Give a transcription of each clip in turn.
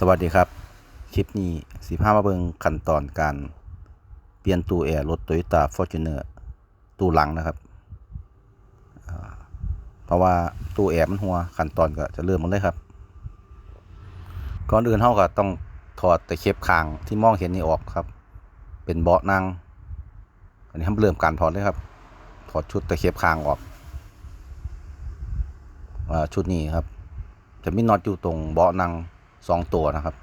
สวัสดีครับ คลิปนี้สิพามาเบิงขั้นตอนการเปลี่ยนตู้แอร์รถ Toyota Fortuner ตู้หลังนะครับ เพราะว่าตู้แอร์มันหัวขั้นตอนก็จะเริ่มมันเลยครับ ก่อนอื่นเฮาก็ต้องถอดตะเข็บคางที่มองเห็นนี่ออกครับ เป็นเบาะนั่งอันนี้ทำเริ่มการถอดเลยครับ ถอดชุดตะเข็บคางออกอชุดนี้ครับ จะมีน็อตอยู่ตรงเบาะนั่ง สองตัวนะครับ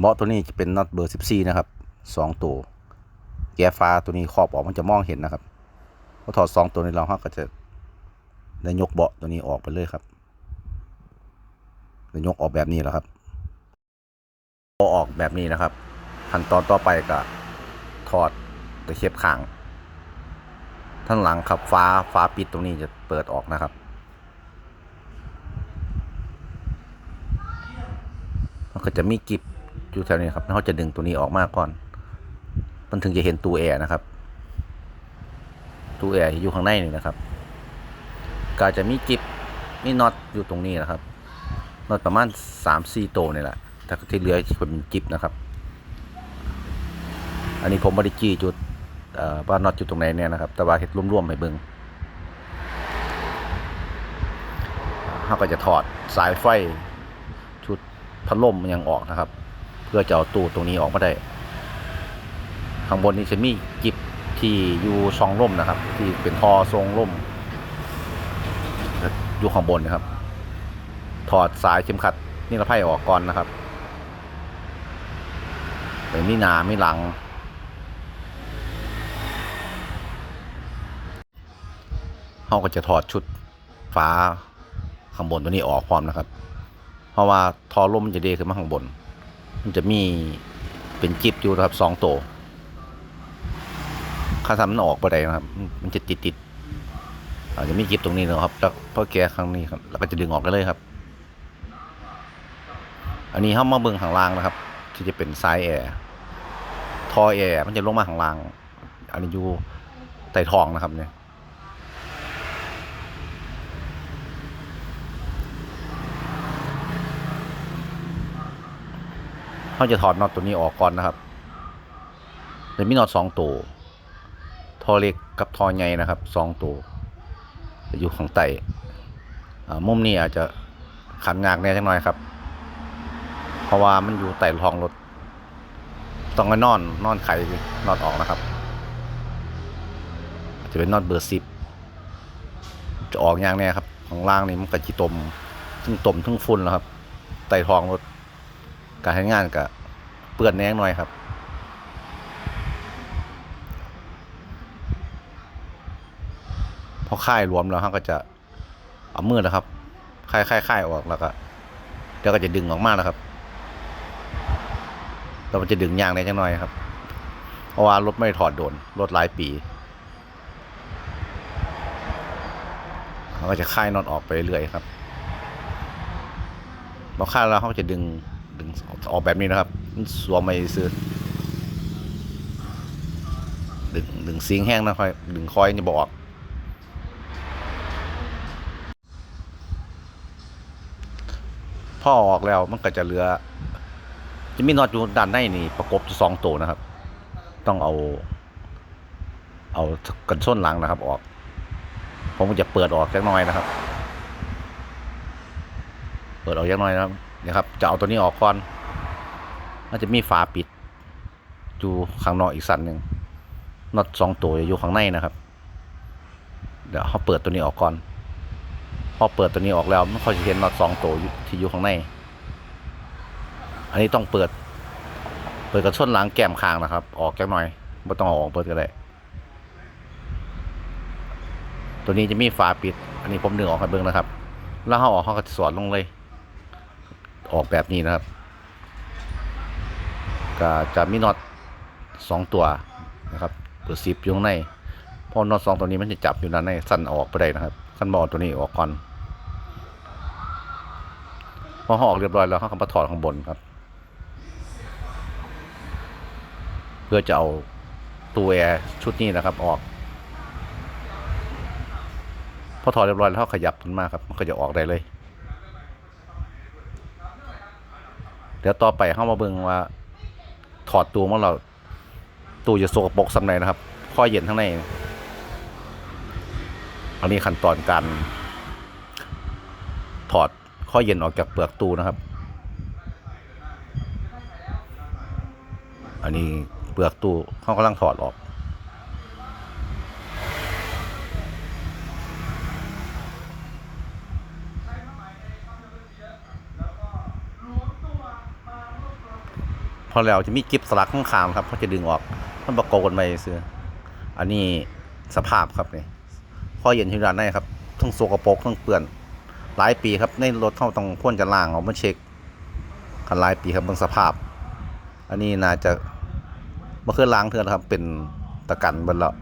เบาะตัวนี้จะเป็นน็อตเบอร์สิบสี่นะครับสองตัว แก้ฟ้าตัวนี้ขอบออกมันจะมองเห็นนะครับพอถอดสองตัวนี้เราเราก็จะได้ยกเบาะตัวนี้ออกไปเลยครับได้ยกออกแบบนี้แล้วครับพอออกแบบนี้นะครับ ขั้นตอนต่อไปก็ถอดตะเข็บข้างท่านหลังครับฟ้าฟ้าปิดตรงนี้จะเปิดออกนะครับ มัน ก็จะมีกิบอยู่แถวนี้ครับแล้วเขาจะดึงตัวนี้ออกมาก่อน มันถึงจะเห็นตู้แอร์นะครับตู้แอร์อยู่ข้างในนี่นะครับ ก็จะมีกิบมีน็อตอยู่ตรงนี้นะครับน็อตประมาณสามสี่ตัวนี่แหละแต่ที่เหลือเป็นกิบนะครับ อันนี้ผมบริจีจุดว่าน็อตอยู่ตรงไหนเนี่ยนะครับ แต่ว่าเห็ดร่วมๆให้เบิ่งเขาก็จะถอดสายไฟ พัดลมมันยังออกนะครับ เพื่อจะเอาตู้ตรงนี้ออกมาได้ ข้างบนนี้จะมีกิบที่อยู่ซองล่มนะครับ ที่เป็นทอทรงล่มอยู่ข้างบนนะครับ ถอดสายเข็มขัดนิรภัยออกก่อนนะครับเป็นมีหนามีหลัง เขาก็จะถอดชุดฟ้าข้างบนตัวนี้ออกพร้อมนะครับ ราะว่าทอลมมันจะเดขึ้นมาข้างบน มันจะมีเป็นจิบอยู่นะครับสองตัวข้าทำมันออกไปได้นะครับ มันจะติดติดๆอาจจะมีจิบตรงนี้นะครับแล้วพอแกะข้งนี้ครับแล้วก็จะดึงออกได้เลยครับ อันนี้เข้ามาเบิงข้างล่างนะครับ ที่จะเป็นไซส์แอร์ทอแอร์มันจะลงมาข้างล่าง อันนี้อยู่ใต้ท้องนะครับเนี่ย เขาจะถอดน็อตตัวนี้ออกก่อนนะครับจะมีน็อตสองตัวทอเล็กกับทอใหญ่นะครับสองตัวจะอยู่ข้างใต้มุมนี้อาจจะขันงากแน่จังหน่อยครับ เพราะว่ามันอยู่ใต้ท้องรถต้องไปนอนนอนไขน็อตออกนะครับจะเป็นน็อตเบอร์สิบจะออกอย่างแน่ครับข้างล่างนี่มันก็จิตมทั้งตมทั้งฝุ่นแล้วครับใต้ท้องรถ การใช้งานก็เปื้อนแน่งหน่อยครับพอค่ายรวมแล้วเขาก็จะเอามือนะครับค่ายค่ายค่ายออกแล้วก็เดี๋ยวก็จะดึงออกมาแล้วครับแล้วมันจะดึงยางได้จังหน่อยครับ เพราะว่ารถไม่ถอดโดนรถหลายปีเขาก็จะค่ายน็อตออกไปเรื่อยครับพอค่ายแล้วเขาก็จะดึง ดึงออกแบบนี้นะครับ สวมไปซื้อ ดึงดึงซิงแห้งนะค่อยดึงคอยนี่บอกพ่อออกแล้วมันก็จะเหลือ จะมีน็อตอยู่ด้านในนี่ประกบสองตัวนะครับ ต้องเอา เอากันส้นหลังนะครับ ออก ผมจะเปิดออกจักน่อยนะครับ เปิดออกจักน่อยนะครับ นะครับ จะเอาตัวนี้ออกก่อนมันจะมีฝาปิด อยู่ข้างนอกอีกสันหนึ่งน็อตสองตัวอยู่ข้างในนะครับ เดี๋ยวเขาเปิดตัวนี้ออกก่อน พอเปิดตัวนี้ออกแล้วมันค่อยจะเห็นน็อตสองตัวที่อยู่ข้างใน อันนี้ต้องเปิด เปิดกระชนหลังแก้มคางนะครับ ออกแก้หน่อยไม่ต้องออกเปิดก็ได้ตัวนี้จะมีฝาปิด อันนี้ผมดึงออกให้เบิ่งนะครับ แล้วเขาออกเขาก็จะสอดลงเลย ออกแบบนี้นะครับ ก็จะมีน็อตสองตัวนะครับตัวซิปอยู่ในเพอน็อตสองตัวนี้มันจะจับอยู่ด้านในสั่นออกไปได้นะครับขั้นบอลตัวนี้ออกก่อนพอออกเรียบร้อยแล้วเขาก็มาถอดข้างบนครับ เพื่อจะเอาตัวแอร์ชุดนี้นะครับออกพอถอดเรียบร้อยแล้วเขาขยับมันมาครับ มันก็จะออกได้เลย เดี๋ยวต่อไปเข้ามาเบิ่งว่า ถอดตัวมันเราตู้จะโซกปกสำไหนนะครับข้อเย็นข้างในอันนี้ขั้นตอนการ ถอดข้อเย็นออกจากเปลือกตู้นะครับ อันนี้เปลือกตู้เขากำลังถอดออก พอแล้วจะมีกิฟสลักข้างคางๆครับเขาจะดึงออกมันประกบกันไปซื้ออันนี้สภาพครับนี่ข้อเย็นที่ร้านได้ครับทั้งโสกปกทั้งเปื่อน หลายปีครับในรถเข้าต้องพ่นจะล่างเอามาเช็คกันหลายปีครับเบางสภาพ อันนี้น่าจะเมื่อคืนล้างเทือนครับ เป็นตะกันบนล้ว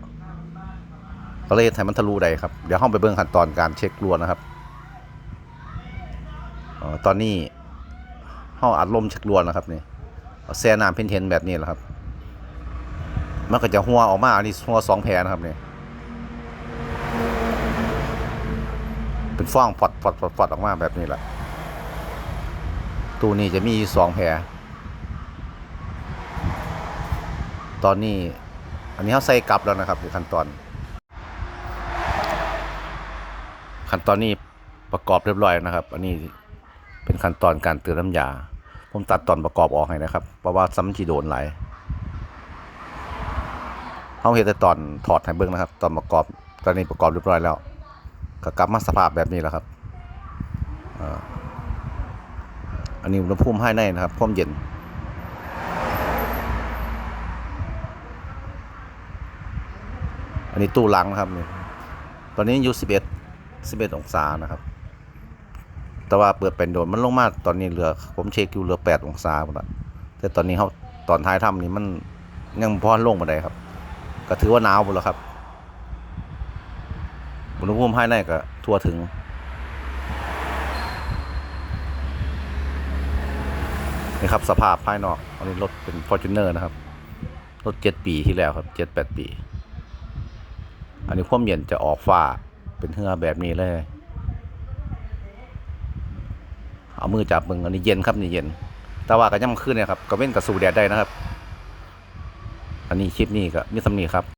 ก็เลยให้มันทะลุได้ครับ เดี๋ยวห้องไปเบิ่งขั้นตอนการเช็ครัวนะครับออตอนนี้ห้องอัดลมเช็ครัวนะครับนี่ แซ่น้ำเพนเทนแบบนี้แหละครับ มันก็จะหัวออกมาอันนี้หัวสองแผลนะครับเนี่ยเป็นฟองปอดปอดปอดปอดออกมาแบบนี้แหละตู้นี้จะมีสองแผลตอนนี้อันนี้เขาใส่กลับแล้วนะครับขั้นตอน ขั้นตอนนี้ประกอบเรียบร้อยนะครับ อันนี้เป็นขั้นตอนการเติมน้ำยา ผมตัดตอนประกอบออกให้นะครับ เพราะว่าซ้ำจีโดนไหลายเขาเห็นแต่ตอนถอดให้เบิ้งนะครับ ตอนประกอบตอนนี้ประกอบเรียบร้อยแล้วก็กลับมาสภาพแบบนี้แล้วครับอันนี้อุณหภูมิภายในนะครับความเย็นอันนี้ตู้ลังนะครับนี่ตอนนี้อยู่สิบเอ็ดสิบเอ็ดองศานะครับ แต่ว่าเปิดเป็นโดนมันลงมาตอนนี้เหลือผมเช็คอยู่เหลือแปดองศาหมดละแต่ตอนนี้เขาตอนท้ายทำนี่มันยังพอลงมาได้ครับ ก็ถือว่าหนาวหมดแล้วครับอุณหภูมิภายในก็ทั่วถึง นี่ครับสภาพภายนอกอันนี้รถเป็น f o r t u n e r นะครับ รถเจ็ดปีที่แล้วครับเจ็ดแปดปี อันนี้ความเย็นจะออกฟ้าเป็นเหือแบบนี้เลย เอามือจับมึงอันนี้เย็นครับนี่เย็น แต่ว่าก็ยังขึ้นเนี่ยครับก็เว้นกับสู่แดดได้นะครับ อันนี้คลิปนี้ก็มีสำนีครับ